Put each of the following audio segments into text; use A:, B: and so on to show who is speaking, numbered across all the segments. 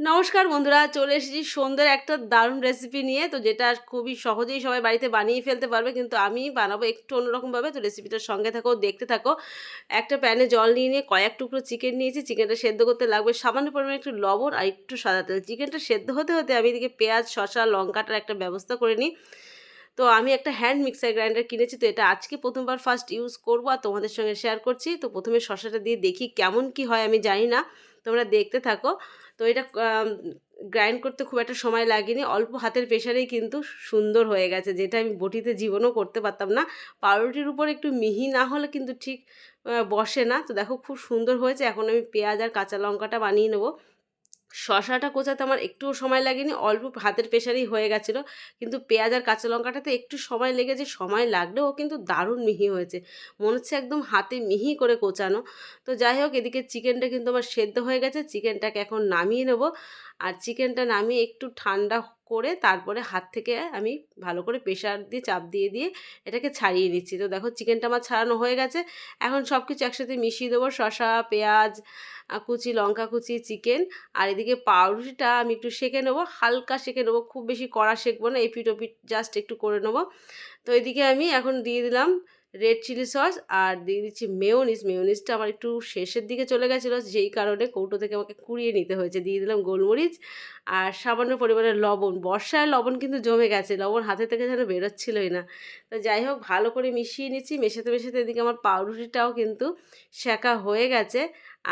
A: নমস্কার বন্ধুরা, চলে এসেছি সন্ধ্যের একটা দারুণ রেসিপি নিয়ে। তো যেটা খুবই সহজেই সবাই বাড়িতে বানিয়ে ফেলতে পারবে, কিন্তু আমি বানাবো একটু অন্যরকমভাবে। তো রেসিপিটার সঙ্গে থাকো দেখতে থাকো। একটা প্যানে জল নিয়ে নিয়ে কয়েক টুকরো চিকেন নিয়েছি। চিকেনটা সেদ্ধ করতে লাগবে সামান্য পরিমাণে একটু লবণ আর একটু সাদা তেল। চিকেনটা সেদ্ধ হতে হতে আমি এদিকে পেঁয়াজ শশা লঙ্কাটার একটা ব্যবস্থা করে নিই। তো আমি একটা হ্যান্ড মিক্সার গ্রাইন্ডার কিনেছি, তো এটা আজকে প্রথমবার ফার্স্ট ইউজ করব আর তোমাদের সঙ্গে শেয়ার করছি। তো প্রথমে শসাটা দিয়ে দেখি কেমন কি হয়, আমি জানি না। তোমরা দেখতে থাকো। তো এটা গ্রাইন্ড করতে খুব একটা সময় লাগেনি। অল্প হাতের প্রেশারেই কিন্তু সুন্দর হয়ে গেছে, যেটা আমি বটিতে জীবনও করতে পারতাম না। পাউরুটির উপর একটু মিহি না হলে কিন্তু ঠিক বসে না। তো দেখো খুব সুন্দর হয়েছে। এখন আমি পেঁয়াজ আর কাঁচা লঙ্কাটা বানিয়ে নেব। শশাটা কোচাতে আমার একটুও সময় লাগেনি, অল্প হাতের প্রেশারই হয়ে গেছিল। কিন্তু পেঁয়াজ আর কাঁচা লঙ্কাটাতে একটু সময় লেগেছে, সময় লাগলেও কিন্তু দারুণ মিহি হয়েছে। মনে হচ্ছে একদম হাতে মিহি করে কোচানো। তো যাই হোক, এদিকে চিকেনটা কিন্তু আমার সেদ্ধ হয়ে গেছে, চিকেনটাকে এখন নামিয়ে নেব। আর চিকেনটা নামিয়ে একটু ঠান্ডা করে তারপরে হাত থেকে আমি ভালো করে প্রেশার দিয়ে চাপ দিয়ে দিয়ে এটাকে ছাড়িয়ে নিচ্ছি। তো দেখো চিকেনটা আমার ছাড়ানো হয়ে গেছে। এখন সব কিছু একসাথে মিশিয়ে দেবো। শসা, পেঁয়াজ কুচি, লঙ্কা কুচি, চিকেন আর এদিকে পাউরুটিটা আমি একটু সেঁকে নেব। হালকা সেঁকে নেব। খুব বেশি কড়া সেঁকবো না। এপিট ওপিট জাস্ট একটু করে নেব। তো এদিকে আমি এখন দিয়ে দিলাম রেড চিলি সস আর দিয়ে দিচ্ছি মেয়োনিজ মেয়োনিজটা আমার একটু শেষের দিকে চলে গেছিল, যেই কারণে কৌটো থেকে আমাকে কুড়িয়ে নিতে হয়েছে। দিয়ে দিলাম গোলমরিচ আর সামান্য পরিমাণে লবণ। বর্ষায় লবণ কিন্তু জমে গেছে, লবণ হাতে থেকে যেন বেরোচ্ছিলোই না। তো যাই হোক, ভালো করে মিশিয়ে নিচ্ছি। মেশাতে মেশাতে এদিকে আমার পাউরুটিটাও কিন্তু শেখা হয়ে গেছে।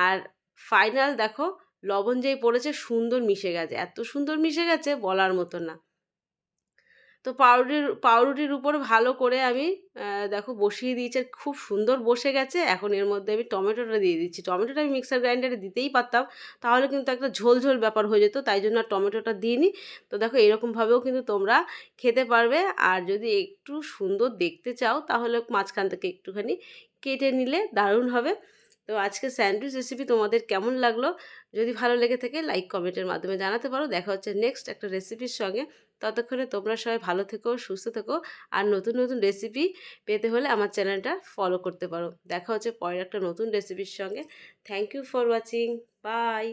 A: আর ফাইনাল দেখো, লবণ যেই পড়েছে সুন্দর মিশে গেছে। এত সুন্দর মিশে গেছে বলার মতো না। তো পাউরুটির পাউরুটির উপর ভালো করে আমি দেখো বসিয়ে দিয়েছি খুব সুন্দর বসে গেছে। এখন এর মধ্যে আমি টমেটোটা দিয়ে দিচ্ছি। টমেটোটা আমি মিক্সার গ্রাইন্ডারে দিতেই পারতাম। তাহলে কিন্তু একটা ঝোল ঝোল ব্যাপার হয়ে যেত, তাই জন্য আর টমেটোটা দিইনি। তো দেখো এরকমভাবেও কিন্তু তোমরা খেতে পারবে। আর যদি একটু সুন্দর দেখতে চাও, তাহলে মাঝখান থেকে একটুখানি কেটে নিলে দারুণ হবে। তো আজকে স্যান্ডউইচ রেসিপি তোমাদের কেমন লাগল? যদি ভালো লেগে থাকে লাইক কমেন্টের মাধ্যমে জানাতে পারো। দেখা হচ্ছে নেক্সট একটা রেসিপির সঙ্গে। ততক্ষণে তোমরা সবাই ভালো থেকো, সুস্থ থেকো। আর নতুন নতুন রেসিপি পেতে হলে আমার চ্যানেলটা ফলো করতে পারো। দেখা হচ্ছে পরের একটা নতুন রেসিপির সঙ্গে। Thank you for watching bye